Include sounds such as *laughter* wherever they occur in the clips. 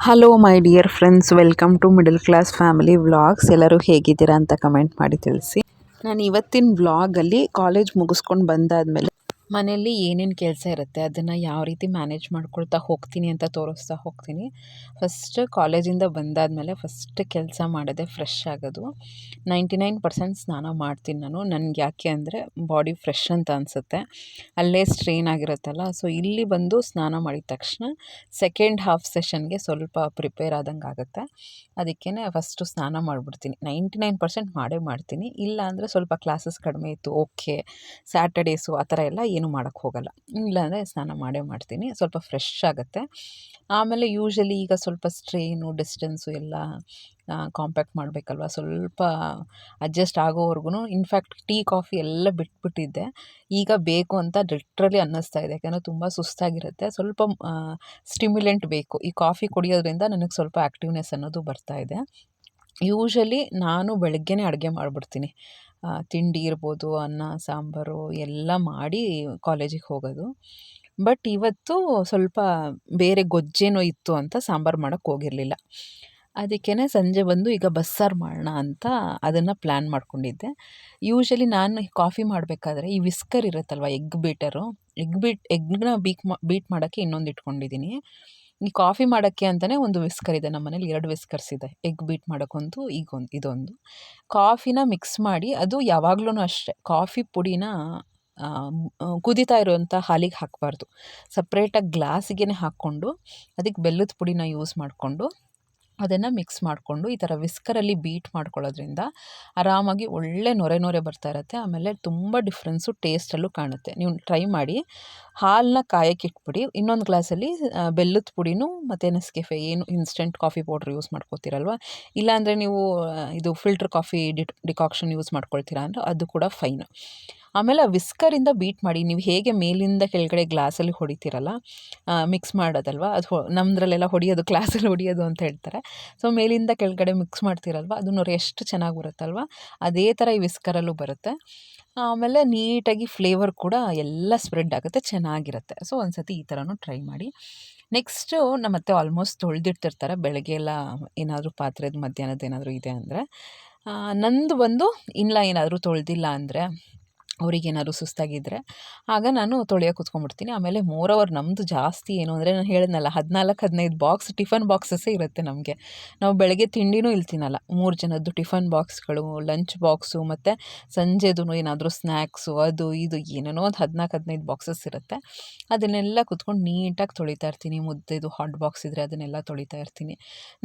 Hello my dear friends welcome to middle class family vlogs ಎಲ್ಲರೂ ಹೇಗಿದ್ದೀರಾ ಅಂತ comment ಮಾಡಿ ತಿಳಿಸಿ. ನಾನು ಇವತ್ತಿನ ವ್ಲಾಗಲ್ಲಿ ಕಾಲೇಜ್ ಮುಗಿಸ್ಕೊಂಡು ಬಂದಾದಮೇಲೆ ಮನೆಯಲ್ಲಿ ಏನೇನು ಕೆಲಸ ಇರುತ್ತೆ, ಅದನ್ನು ಯಾವ ರೀತಿ ಮ್ಯಾನೇಜ್ ಮಾಡ್ಕೊಳ್ತಾ ಹೋಗ್ತೀನಿ ಅಂತ ತೋರಿಸ್ತಾ ಹೋಗ್ತೀನಿ. ಫಸ್ಟ್ ಕಾಲೇಜಿಂದ ಬಂದಾದಮೇಲೆ ಫಸ್ಟ್ ಕೆಲಸ ಮಾಡೋದೇ ಫ್ರೆಶ್ ಆಗೋದು. ನೈಂಟಿ ನೈನ್ ಪರ್ಸೆಂಟ್ ಸ್ನಾನ ಮಾಡ್ತೀನಿ ನಾನು. ನನಗೆ ಯಾಕೆ ಅಂದರೆ ಬಾಡಿ ಫ್ರೆಶ್ ಅಂತ ಅನಿಸುತ್ತೆ. ಅಲ್ಲೇ ಸ್ಟ್ರೈನ್ ಆಗಿರುತ್ತಲ್ಲ ಸೊ ಇಲ್ಲಿ ಬಂದು ಸ್ನಾನ ಮಾಡಿದ ತಕ್ಷಣ ಸೆಕೆಂಡ್ ಹಾಫ್ ಸೆಷನ್ಗೆ ಸ್ವಲ್ಪ ಪ್ರಿಪೇರ್ ಆದಂಗೆ ಆಗುತ್ತೆ. ಅದಕ್ಕೇ ಫಸ್ಟು ಸ್ನಾನ ಮಾಡಿಬಿಡ್ತೀನಿ. ನೈಂಟಿ ನೈನ್ ಪರ್ಸೆಂಟ್ ಮಾಡೇ ಮಾಡ್ತೀನಿ. ಇಲ್ಲ ಅಂದರೆ ಸ್ವಲ್ಪ ಕ್ಲಾಸಸ್ ಕಡಿಮೆ ಇತ್ತು ಓಕೆ ಸ್ಯಾಟರ್ಡೇಸು ಆ ಥರ ಎಲ್ಲ ಏನು ಮಾಡೋಕ್ಕೆ ಹೋಗಲ್ಲ. ಇಲ್ಲಾಂದರೆ ಸ್ನಾನ ಮಾಡೇ ಮಾಡ್ತೀನಿ, ಸ್ವಲ್ಪ ಫ್ರೆಶ್ ಆಗುತ್ತೆ. ಆಮೇಲೆ ಯೂಶ್ವಲಿ ಈಗ ಸ್ವಲ್ಪ ಸ್ಟ್ರೈನು ಡಿಸ್ಟೆನ್ಸು ಎಲ್ಲ ಕಾಂಪ್ಯಾಕ್ಟ್ ಮಾಡಬೇಕಲ್ವ? ಸ್ವಲ್ಪ ಅಡ್ಜಸ್ಟ್ ಆಗೋವರೆಗೂ ಇನ್ಫ್ಯಾಕ್ಟ್ ಟೀ ಕಾಫಿ ಎಲ್ಲ ಬಿಟ್ಬಿಟ್ಟಿದ್ದೆ. ಈಗ ಬೇಕು ಅಂತ ಲಿಟ್ರಲಿ ಅನ್ನಿಸ್ತಾ ಇದೆ. ಯಾಕೆಂದರೆ ತುಂಬ ಸುಸ್ತಾಗಿರುತ್ತೆ. ಸ್ವಲ್ಪ ಸ್ಟಿಮ್ಯುಲೆಂಟ್ ಬೇಕು. ಈ ಕಾಫಿ ಕುಡಿಯೋದ್ರಿಂದ ನನಗೆ ಸ್ವಲ್ಪ ಆ್ಯಕ್ಟಿವ್ನೆಸ್ ಅನ್ನೋದು ಬರ್ತಾ ಇದೆ. ಯೂಶ್ವಲಿ ನಾನು ಬೆಳಗ್ಗೆನೇ ಅಡುಗೆ ಮಾಡಿಬಿಡ್ತೀನಿ. ತಿಂಡಿ ಇರ್ಬೋದು, ಅನ್ನ, ಸಾಂಬಾರು ಎಲ್ಲ ಮಾಡಿ ಕಾಲೇಜಿಗೆ ಹೋಗೋದು. ಬಟ್ ಇವತ್ತು ಸ್ವಲ್ಪ ಬೇರೆ ಗೊಜ್ಜೇನೋ ಇತ್ತು ಅಂತ ಸಾಂಬಾರು ಮಾಡೋಕ್ಕೆ ಹೋಗಿರಲಿಲ್ಲ. ಅದಕ್ಕೇ ಸಂಜೆ ಬಂದು ಈಗ ಬಸ್ಸಾರು ಮಾಡೋಣ ಅಂತ ಅದನ್ನು ಪ್ಲ್ಯಾನ್ ಮಾಡ್ಕೊಂಡಿದ್ದೆ. ಯೂಶ್ವಲಿ ನಾನು ಕಾಫಿ ಮಾಡಬೇಕಾದ್ರೆ ಈ ವಿಸ್ಕರ್ ಇರುತ್ತಲ್ವ ಎಗ್ ಬೀಟರು ಎಗ್ ಬೀಟ್ ಎಗ್ನ ಬೀಕ್ ಮಾ ಬೀಟ್ ಮಾಡೋಕ್ಕೆ ಇನ್ನೊಂದು ಇಟ್ಕೊಂಡಿದ್ದೀನಿ ಈ ಕಾಫಿ ಮಾಡೋಕ್ಕೆ ಅಂತಲೇ ಒಂದು ವಿಸ್ಕರ್ ಇದೆ ನಮ್ಮ ಮನೇಲಿ ಎರಡು ವಿಸ್ಕರ್ಸ್ ಇದೆ. ಎಗ್ ಬೀಟ್ ಮಾಡೋಕ್ಕೊಂದು ಈಗೊಂದು, ಇದೊಂದು. ಕಾಫಿನ ಮಿಕ್ಸ್ ಮಾಡಿ, ಅದು ಯಾವಾಗ್ಲೂ ಅಷ್ಟೇ. ಕಾಫಿ ಪುಡಿನ ಕುದೀತಾ ಇರುವಂಥ ಹಾಲಿಗೆ ಹಾಕಬಾರ್ದು. ಸಪ್ರೇಟಾಗಿ ಗ್ಲಾಸಿಗೆ ಹಾಕ್ಕೊಂಡು ಅದಕ್ಕೆ ಬೆಲ್ಲದ ಪುಡಿನ ಯೂಸ್ ಮಾಡಿಕೊಂಡು ಅದನ್ನು ಮಿಕ್ಸ್ ಮಾಡಿಕೊಂಡು ಈ ಥರ ವಿಸ್ಕರಲ್ಲಿ ಬೀಟ್ ಮಾಡ್ಕೊಳ್ಳೋದ್ರಿಂದ ಆರಾಮಾಗಿ ಒಳ್ಳೆ ನೊರೆ ನೊರೆ ಬರ್ತಾ ಇರುತ್ತೆ. ಆಮೇಲೆ ತುಂಬ ಡಿಫ್ರೆನ್ಸು ಟೇಸ್ಟಲ್ಲೂ ಕಾಣುತ್ತೆ. ನೀವು ಟ್ರೈ ಮಾಡಿ. ಹಾಲನ್ನ ಕಾಯಕ್ಕೆ ಇಟ್ಬಿಡಿ. ಇನ್ನೊಂದು ಗ್ಲಾಸಲ್ಲಿ ಬೆಲ್ಲದ ಪುಡಿನೂ ಮತ್ತು ನೆಸ್ಕೆಫೆ ಏನು ಇನ್ಸ್ಟೆಂಟ್ ಕಾಫಿ ಪೌಡ್ರ್ ಯೂಸ್ ಮಾಡ್ಕೋತೀರಲ್ವ? ಇಲ್ಲಾಂದರೆ ನೀವು ಇದು ಫಿಲ್ಟರ್ ಕಾಫಿ ಡಿಕಾಕ್ಷನ್ ಯೂಸ್ ಮಾಡ್ಕೊಳ್ತೀರಾ ಅಂದರೆ ಅದು ಕೂಡ ಫೈನ್ ಆಮೇಲೆ ವಿಸ್ಕರಿಂದ ಬೀಟ್ ಮಾಡಿ, ನೀವು ಹೇಗೆ ಮೇಲಿಂದ ಕೆಳಗಡೆ ಗ್ಲಾಸಲ್ಲಿ ಹೊಡಿತೀರಲ್ಲ ಮಿಕ್ಸ್ ಮಾಡೋದಲ್ವ, ಅದು ನಮ್ಮದ್ರಲ್ಲೆಲ್ಲ ಹೊಡಿಯೋದು, ಗ್ಲಾಸಲ್ಲಿ ಹೊಡಿಯೋದು ಅಂತ ಹೇಳ್ತಾರೆ. ಸೊ ಮೇಲಿಂದ ಕೆಳಗಡೆ ಮಿಕ್ಸ್ ಮಾಡ್ತೀರಲ್ವ, ಅದು ನೋಡಿ ಎಷ್ಟು ಚೆನ್ನಾಗಿ ಬರುತ್ತಲ್ವ, ಅದೇ ಥರ ಈ ವಿಸ್ಕರಲ್ಲೂ ಬರುತ್ತೆ. ಆಮೇಲೆ ನೀಟಾಗಿ ಫ್ಲೇವರ್ ಕೂಡ ಎಲ್ಲ ಸ್ಪ್ರೆಡ್ ಆಗುತ್ತೆ, ಚೆನ್ನಾಗಿರುತ್ತೆ. ಸೊ ಒಂದು ಸತಿ ಈ ಥರನೂ ಟ್ರೈ ಮಾಡಿ. ನೆಕ್ಸ್ಟು ನಮ್ಮ ಅತ್ತೆ ಆಲ್ಮೋಸ್ಟ್ ತೊಳೆದಿಟ್ಟಿರ್ತಾರೆ, ಬೆಳಗ್ಗೆ ಎಲ್ಲ ಏನಾದರೂ ಪಾತ್ರೆದು ಮಧ್ಯಾಹ್ನದ ಏನಾದರೂ ಇದೆ ಅಂದರೆ. ನಂದು ಬಂದು ಇಲ್ಲ ಏನಾದರೂ ತೊಳೆದಿಲ್ಲ ಅಂದರೆ ಅವರಿಗೇನಾದ್ರು ಸುಸ್ತಾಗಿದ್ದರೆ ಆಗ ನಾನು ತೊಳೆಯೋಕೆ ಕುತ್ಕೊಂಡ್ಬಿಡ್ತೀನಿ. ಆಮೇಲೆ ಮೋರ್ ಅವರ್ ನಮ್ಮದು ಜಾಸ್ತಿ ಏನು ಅಂದರೆ ನಾನು ಹೇಳಿದ್ನಲ್ಲ, ಹದಿನಾಲ್ಕು, ಹದಿನೈದು ಬಾಕ್ಸ್ ಟಿಫನ್ ಬಾಕ್ಸಸ್ಸೇ ಇರುತ್ತೆ ನಮಗೆ. ನಾವು ಬೆಳಗ್ಗೆ ತಿಂಡಿನೂ ಇಲ್ಲಿ ಮೂರು ಜನದ್ದು ಟಿಫನ್ ಬಾಕ್ಸ್ಗಳು ಲಂಚ್ ಬಾಕ್ಸು ಮತ್ತು ಸಂಜೆದು ಏನಾದರೂ ಸ್ನ್ಯಾಕ್ಸು ಅದು ಇದು ಏನೇನೋ ಒಂದು ಹದಿನಾಲ್ಕು, ಹದಿನೈದು ಬಾಕ್ಸಸ್ ಇರುತ್ತೆ. ಅದನ್ನೆಲ್ಲ ಕುತ್ಕೊಂಡು ನೀಟಾಗಿ ತೊಳಿತಾ ಇರ್ತೀನಿ. ಮುದ್ದೆದು ಹಾಟ್ ಬಾಕ್ಸ್ ಇದ್ದರೆ ಅದನ್ನೆಲ್ಲ ತೊಳಿತಾ ಇರ್ತೀನಿ.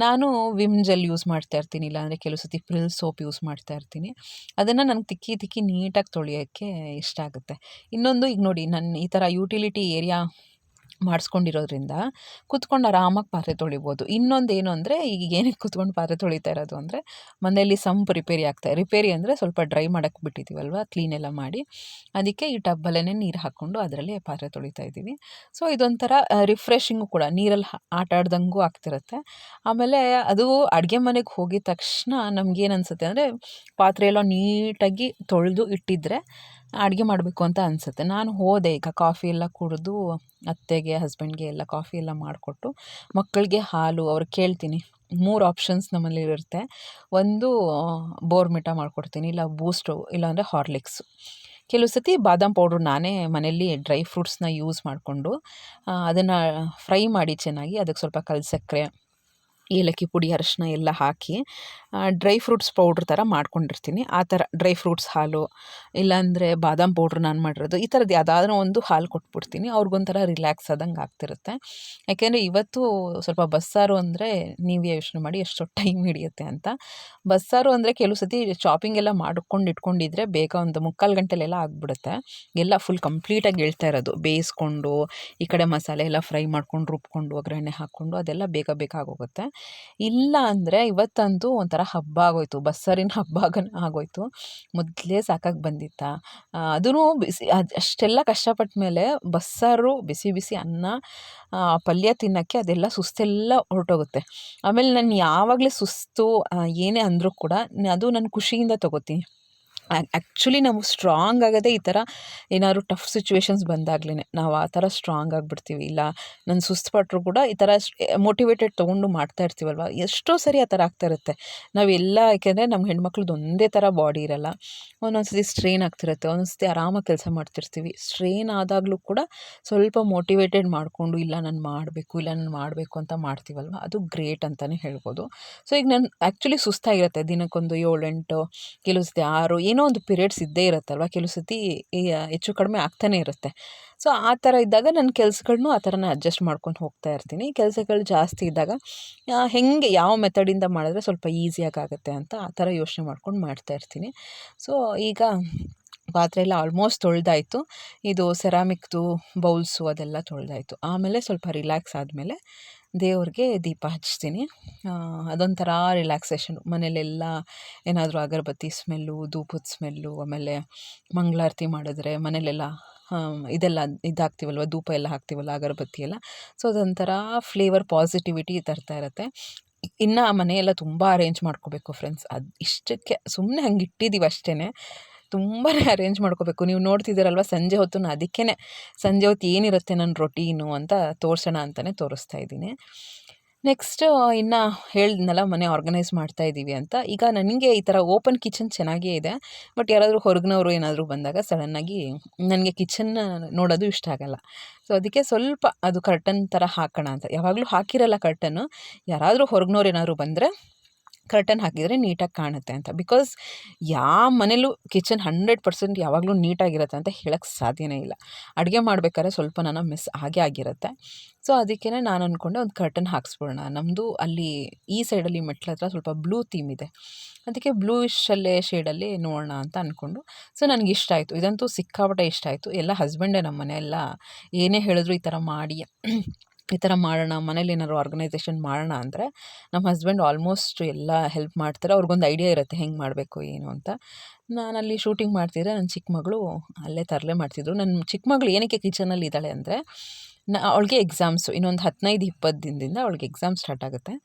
ನಾನು ವಿಮ್ ಜೆಲ್ ಯೂಸ್ ಮಾಡ್ತಾ ಇರ್ತೀನಿ, ಇಲ್ಲಾಂದರೆ ಕೆಲವು ಸತಿ ಪ್ರಿಲ್ ಸೋಪ್ ಯೂಸ್ ಮಾಡ್ತಾ ಇರ್ತೀನಿ. ಅದನ್ನು ನನಗೆ ತಿಕ್ಕಿ ತಿಕ್ಕಿ ನೀಟಾಗಿ ತೊಳೆಯೋಕ್ಕೆ ಇಷ್ಟ ಆಗುತ್ತೆ. ಇನ್ನೊಂದು ಈಗ ನೋಡಿ ನನ್ನ ಈ ಥರ ಯುಟಿಲಿಟಿ ಏರಿಯಾ ಮಾಡಿಸ್ಕೊಂಡಿರೋದ್ರಿಂದ ಕುತ್ಕೊಂಡು ಆರಾಮಾಗಿ ಪಾತ್ರೆ ತೊಳಿಬೋದು. ಇನ್ನೊಂದು ಏನು ಅಂದರೆ ಈಗ ಏನಕ್ಕೆ ಕೂತ್ಕೊಂಡು ಪಾತ್ರೆ ತೊಳಿತಾ ಇರೋದು ಅಂದರೆ ಮನೆಯಲ್ಲಿ ಸಂಪ್ ರಿಪೇರಿ ಆಗ್ತಾ, ರಿಪೇರಿ ಅಂದರೆ ಸ್ವಲ್ಪ ಡ್ರೈ ಮಾಡೋಕ್ಕೆ ಬಿಟ್ಟಿದ್ದೀವಲ್ವ ಕ್ಲೀನೆಲ್ಲ ಮಾಡಿ ಅದಕ್ಕೆ ಈ ಟಬ್ಬಲ್ಲೇ ನೀರು ಹಾಕ್ಕೊಂಡು ಅದರಲ್ಲಿ ಪಾತ್ರೆ ತೊಳಿತಾ ಇದ್ದೀವಿ. ಸೊ ಇದೊಂಥರ ರಿಫ್ರೆಶಿಂಗು ಕೂಡ, ನೀರಲ್ಲಿ ಆಟ ಆಡ್ದಂಗೂ ಆಗ್ತಿರುತ್ತೆ. ಆಮೇಲೆ ಅದು ಅಡುಗೆ ಮನೆಗೆ ಹೋಗಿದ ತಕ್ಷಣ ನಮಗೇನು ಅನಿಸುತ್ತೆ ಅಂದರೆ ಪಾತ್ರೆ ಎಲ್ಲ ನೀಟಾಗಿ ತೊಳೆದು ಇಟ್ಟಿದ್ದರೆ ಅಡುಗೆ ಮಾಡಬೇಕು ಅಂತ ಅನಿಸುತ್ತೆ. ನಾನು ಹೋದೆ ಈಗ ಕಾಫಿ ಎಲ್ಲ ಕುಡಿದು ಅತ್ತೆಗೆ ಹಸ್ಬೆಂಡ್ಗೆ ಎಲ್ಲ ಕಾಫಿ ಎಲ್ಲ ಮಾಡಿಕೊಟ್ಟು ಮಕ್ಕಳಿಗೆ ಹಾಲು, ಅವ್ರಿಗೆ ಕೇಳ್ತೀನಿ. ಮೂರು ಆಪ್ಷನ್ಸ್ ನಮ್ಮಲ್ಲಿ ಇರುತ್ತೆ. ಒಂದು ಬೋರ್ಮಿಟಾ ಮಾಡಿಕೊಡ್ತೀನಿ, ಇಲ್ಲ ಬೂಸ್ಟು ಇಲ್ಲಾಂದರೆ ಹಾರ್ಲಿಕ್ಸು. ಕೆಲವು ಸತಿ ಬಾದಾಮ್ ಪೌಡ್ರು ನಾನೇ ಮನೆಯಲ್ಲಿ ಡ್ರೈ ಫ್ರೂಟ್ಸ್ನ ಯೂಸ್ ಮಾಡಿಕೊಂಡು ಅದನ್ನು ಫ್ರೈ ಮಾಡಿ ಚೆನ್ನಾಗಿ, ಅದಕ್ಕೆ ಸ್ವಲ್ಪ ಕಲ್ ಸಕ್ಕರೆ ಏಲಕ್ಕಿ ಪುಡಿ, ಅರಶಿನ ಎಲ್ಲ ಹಾಕಿ ಡ್ರೈ ಫ್ರೂಟ್ಸ್ ಪೌಡ್ರ್ ಥರ ಮಾಡ್ಕೊಂಡಿರ್ತೀನಿ. ಆ ಥರ ಡ್ರೈ ಫ್ರೂಟ್ಸ್ ಹಾಲು, ಇಲ್ಲಾಂದರೆ ಬಾದಾಮ್ ಪೌಡ್ರ್ ನಾನು ಮಾಡಿರೋದು, ಈ ಥರದ್ದು ಯಾವುದಾದ್ರೂ ಒಂದು ಹಾಲು ಕೊಟ್ಬಿಡ್ತೀನಿ. ಅವ್ರಿಗೊಂಥರ ರಿಲ್ಯಾಕ್ಸ್ ಆದಂಗೆ ಆಗ್ತಿರುತ್ತೆ. ಯಾಕೆಂದರೆ ಇವತ್ತು ಸ್ವಲ್ಪ ಬಸ್ಸಾರು ಅಂದರೆ ನೀವೇ ಯೋಚನೆ ಮಾಡಿ ಎಷ್ಟು ಟೈಮ್ ಹಿಡಿಯುತ್ತೆ ಅಂತ. ಬಸ್ಸಾರು ಅಂದರೆ ಕೆಲವು ಸತಿ ಶಾಪಿಂಗ್ ಎಲ್ಲ ಮಾಡ್ಕೊಂಡು ಇಟ್ಕೊಂಡಿದ್ರೆ ಬೇಗ ಒಂದು ಮುಕ್ಕಾಲು ಗಂಟೆಲೆಲ್ಲ ಆಗಿಬಿಡುತ್ತೆ. ಎಲ್ಲ ಫುಲ್ ಕಂಪ್ಲೀಟಾಗಿ ಹೇಳ್ತಾ ಇರೋದು. ಬೇಯಿಸ್ಕೊಂಡು, ಈ ಕಡೆ ಮಸಾಲೆ ಎಲ್ಲ ಫ್ರೈ ಮಾಡ್ಕೊಂಡು, ರುಬ್ಕೊಂಡು, ಒಗ್ಗರಣೆ ಹಾಕ್ಕೊಂಡು ಅದೆಲ್ಲ ಬೇಗ ಬೇಗ ಆಗೋಗುತ್ತೆ. ಇಲ್ಲ ಅಂದರೆ ಇವತ್ತಂತೂ ಒಂಥರ ಹಬ್ಬ ಆಗೋಯ್ತು. ಬಸ್ಸರಿನ ಹಬ್ಬ ಆಗೋಯ್ತು. ಮೊದಲೇ ಸಾಕಾಗಿ ಬಂದಿತ್ತ. ಅದೂ ಬಿಸಿ ಅದು ಅಷ್ಟೆಲ್ಲ ಕಷ್ಟಪಟ್ಟ ಮೇಲೆ ಬಸ್ಸಾರು ಬಿಸಿ ಬಿಸಿ ಅನ್ನ ಪಲ್ಯ ತಿನ್ನೋಕ್ಕೆ ಅದೆಲ್ಲ ಸುಸ್ತೆಲ್ಲ ಹೊರಟೋಗುತ್ತೆ. ಆಮೇಲೆ ನಾನು ಯಾವಾಗಲೇ ಸುಸ್ತು ಏನೇ ಅಂದರೂ ಕೂಡ ಅದು ನಾನು ಖುಷಿಯಿಂದ ತೊಗೋತೀನಿ. ಆ್ಯಕ್ಚುಲಿ ನಾವು ಸ್ಟ್ರಾಂಗ್ ಆಗೋದೇ ಈ ಥರ ಏನಾದ್ರು ಟಫ್ ಸಿಚುವೇಶನ್ಸ್ ಬಂದಾಗ್ಲೇ ನಾವು ಆ ಥರ ಸ್ಟ್ರಾಂಗ್ ಆಗಿಬಿಡ್ತೀವಿ. ಇಲ್ಲ, ನಾನು ಸುಸ್ತುಪಟ್ರು ಕೂಡ ಈ ಥರ ಮೋಟಿವೇಟೆಡ್ ತೊಗೊಂಡು ಮಾಡ್ತಾ ಇರ್ತೀವಲ್ವ? ಎಷ್ಟೋ ಸರಿ ಆ ಥರ ಆಗ್ತಾ ಇರುತ್ತೆ. ನಾವೆಲ್ಲ ಯಾಕೆಂದರೆ ನಮ್ಮ ಹೆಣ್ಮಕ್ಳದ್ದು ಒಂದೇ ಥರ ಬಾಡಿ ಇರಲ್ಲ. ಒಂದೊಂದು ಸತಿ ಸ್ಟ್ರೈನ್ ಆಗ್ತಿರುತ್ತೆ ಒಂದೊಂದು ಸತಿ ಆರಾಮಾಗಿ ಕೆಲಸ ಮಾಡ್ತಿರ್ತೀವಿ. ಸ್ಟ್ರೇನ್ ಆದಾಗಲೂ ಕೂಡ ಸ್ವಲ್ಪ ಮೋಟಿವೇಟೆಡ್ ಮಾಡಿಕೊಂಡು, ಇಲ್ಲ ನಾನು ಮಾಡಬೇಕು, ಇಲ್ಲ ನಾನು ಮಾಡಬೇಕು ಅಂತ ಮಾಡ್ತೀವಲ್ವ? ಅದು ಗ್ರೇಟ್ ಅಂತಲೇ ಹೇಳ್ಬೋದು. ಸೊ ಈಗ ನಾನು ಆ್ಯಕ್ಚುಲಿ ಸುಸ್ತಾಗಿರುತ್ತೆ, ದಿನಕ್ಕೊಂದು ಏಳೆಂಟು ಕೆಲವು ಸತಿ ಆರು ಒಂದು ಪಿರಿಯಡ್ಸ್ ಇದ್ದೇ ಇರುತ್ತಲ್ವ? ಕೆಲವು ಸತಿ ಹೆಚ್ಚು ಕಡಿಮೆ ಆಗ್ತಾನೆ ಇರುತ್ತೆ. ಸೊ, ಆ ಥರ ಇದ್ದಾಗ ನನ್ನ ಕೆಲಸಗಳನ್ನೂ ಆ ಥರನೇ ಅಡ್ಜಸ್ಟ್ ಮಾಡ್ಕೊಂಡು ಹೋಗ್ತಾ ಇರ್ತೀನಿ. ಕೆಲಸಗಳು ಜಾಸ್ತಿ ಇದ್ದಾಗ ಹೇಗೆ, ಯಾವ ಮೆಥಡಿಂದ ಮಾಡಿದ್ರೆ ಸ್ವಲ್ಪ ಈಸಿಯಾಗಿ ಆಗುತ್ತೆ ಅಂತ ಆ ಥರ ಯೋಚನೆ ಮಾಡ್ಕೊಂಡು ಮಾಡ್ತಾ ಇರ್ತೀನಿ. ಸೊ, ಈಗ ಪಾತ್ರೆ ಎಲ್ಲ ಆಲ್ಮೋಸ್ಟ್ ತೊಳೆದಾಯಿತು. ಇದು ಸೆರಾಮಿಕ್ದು ಬೌಲ್ಸು ಅದೆಲ್ಲ ತೊಳೆದಾಯಿತು. ಆಮೇಲೆ ಸ್ವಲ್ಪ ರಿಲ್ಯಾಕ್ಸ್ ಆದಮೇಲೆ ದೇವ್ರಿಗೆ ದೀಪ ಹಚ್ತೀನಿ. ಅದೊಂಥರ ರಿಲ್ಯಾಕ್ಸೇಷನು ಮನೇಲೆಲ್ಲ ಏನಾದರೂ ಅಗರಬತ್ತಿ ಸ್ಮೆಲ್ಲು ಧೂಪದ ಸ್ಮೆಲ್ಲು ಆಮೇಲೆ ಮಂಗಳಾರತಿ ಮಾಡಿದ್ರೆ ಮನೇಲೆಲ್ಲ ಇದೆಲ್ಲ ಇದು ಹಾಕ್ತೀವಲ್ವ ಧೂಪ ಎಲ್ಲ ಹಾಕ್ತೀವಲ್ಲ, ಅಗರಬತ್ತಿ ಎಲ್ಲ. ಸೊ ಅದೊಂಥರ ಫ್ಲೇವರ್ ಪಾಸಿಟಿವಿಟಿ ತರ್ತಾ ಇರುತ್ತೆ. ಇನ್ನು ಮನೆಯೆಲ್ಲ ತುಂಬ ಅರೇಂಜ್ ಮಾಡ್ಕೋಬೇಕು ಫ್ರೆಂಡ್ಸ್ ಅದು ಇಷ್ಟಕ್ಕೆ ಸುಮ್ಮನೆ ಹಂಗೆ ಇಟ್ಟಿದ್ದೀವಿ ಅಷ್ಟೇ ತುಂಬಾ ಅರೇಂಜ್ ಮಾಡ್ಕೋಬೇಕು. ನೀವು ನೋಡ್ತಿದ್ದೀರಲ್ವ, ಸಂಜೆ ಹೊತ್ತು ಅದಕ್ಕೇ ಸಂಜೆ ಹೊತ್ತು ಏನಿರುತ್ತೆ ನನ್ನ ರೊಟೀನು ಅಂತ ತೋರಿಸೋಣ ಅಂತಲೇ ತೋರಿಸ್ತಾ ಇದ್ದೀನಿ. ನೆಕ್ಸ್ಟ್ ಇನ್ನು ಹೇಳಿದ್ನಲ್ಲ, ಮನೆ ಆರ್ಗನೈಸ್ ಮಾಡ್ತಾ ಇದ್ದೀವಿ ಅಂತ. ಈಗ ನನಗೆ ಈ ಥರ ಓಪನ್ ಕಿಚನ್ ಚೆನ್ನಾಗೇ ಇದೆ. ಬಟ್ ಯಾರಾದರೂ ಹೊರಗಿನವರು ಏನಾದರೂ ಬಂದಾಗ ಸಡನ್ನಾಗಿ ನನಗೆ ಕಿಚನ್ನ ನೋಡೋದು ಇಷ್ಟ ಆಗಲ್ಲ. ಸೊ ಅದಕ್ಕೆ ಸ್ವಲ್ಪ ಅದು ಕರ್ಟನ್ ಥರ ಹಾಕೋಣ ಅಂತ. ಯಾವಾಗಲೂ ಹಾಕಿರಲ್ಲ ಕರ್ಟನ್ನು ಯಾರಾದರೂ ಹೊರಗಿನವ್ರು ಏನಾದರೂ ಬಂದರೆ ಕರ್ಟನ್ ಹಾಕಿದರೆ ನೀಟಾಗಿ ಕಾಣುತ್ತೆ ಅಂತ. ಬಿಕಾಸ್ ಯಾವ ಮನೇಲೂ ಕಿಚನ್ ಹಂಡ್ರೆಡ್ ಪರ್ಸೆಂಟ್ ಯಾವಾಗಲೂ ನೀಟಾಗಿರುತ್ತೆ ಅಂತ ಹೇಳೋಕ್ಕೆ ಸಾಧ್ಯನೇ ಇಲ್ಲ. ಅಡುಗೆ ಮಾಡ್ಬೇಕಾದ್ರೆ ಸ್ವಲ್ಪ ನಾನು ಮಿಸ್ ಆಗೇ ಆಗಿರುತ್ತೆ. ಸೊ ಅದಕ್ಕೇ ನಾನು ಅಂದ್ಕೊಂಡೆ ಒಂದು ಕರ್ಟನ್ ಹಾಕ್ಸ್ಬಿಡೋಣ. ನಮ್ಮದು ಅಲ್ಲಿ ಈ ಸೈಡಲ್ಲಿ ಮೆಟ್ಲ ಹತ್ರ ಸ್ವಲ್ಪ ಬ್ಲೂ ಥೀಮ್ ಇದೆ. ಅದಕ್ಕೆ ಬ್ಲೂಯಿಶಲ್ಲೇ ಶೇಡಲ್ಲಿ ನೋಡೋಣ ಅಂತ ಅಂದ್ಕೊಂಡು ಸೊ ನನಗೆ ಇಷ್ಟ ಆಯಿತು. ಇದಂತೂ ಸಿಕ್ಕಾಪಟ್ಟೆ ಇಷ್ಟ ಆಯಿತು. ಎಲ್ಲ ಹಸ್ಬೆಂಡೇ ನಮ್ಮ ಮನೆಯೆಲ್ಲ ಏನೇ ಹೇಳಿದ್ರು ಈ ಥರ ಮಾಡಿ. ಈ ಥರ ಮಾಡೋಣ, ಮನೇಲಿ ಏನಾದ್ರು ಆರ್ಗನೈಸೇಷನ್ ಮಾಡೋಣ ಅಂದರೆ ನಮ್ಮ ಹಸ್ಬೆಂಡ್ ಆಲ್ಮೋಸ್ಟ್ ಎಲ್ಲ ಹೆಲ್ಪ್ ಮಾಡ್ತಾರೆ. ಅವ್ರಿಗೊಂದು ಐಡಿಯಾ ಇರುತ್ತೆ, ಹೆಂಗೆ ಮಾಡಬೇಕು, ಏನು ಅಂತ. ನಾನಲ್ಲಿ ಶೂಟಿಂಗ್ ಮಾಡ್ತಿದ್ರೆ ನನ್ನ ಚಿಕ್ಕ ಮಗಳು ಅಲ್ಲೇ ತರಲೆ ಮಾಡ್ತಿದ್ರು. ನನ್ನ ಚಿಕ್ಕ ಮಗಳು ಏನಕ್ಕೆ ಕಿಚನಲ್ಲಿ ಇದ್ದಾಳೆ ಅಂದರೆ, ನ, ಅವಳಿಗೆ ಎಕ್ಸಾಮ್ಸು ಇನ್ನೊಂದು ಹದಿನೈದು, ಇಪ್ಪತ್ತು ದಿನದಿಂದ ಅವಳಿಗೆ ಎಕ್ಸಾಮ್ ಸ್ಟಾರ್ಟ್ ಆಗುತ್ತೆ.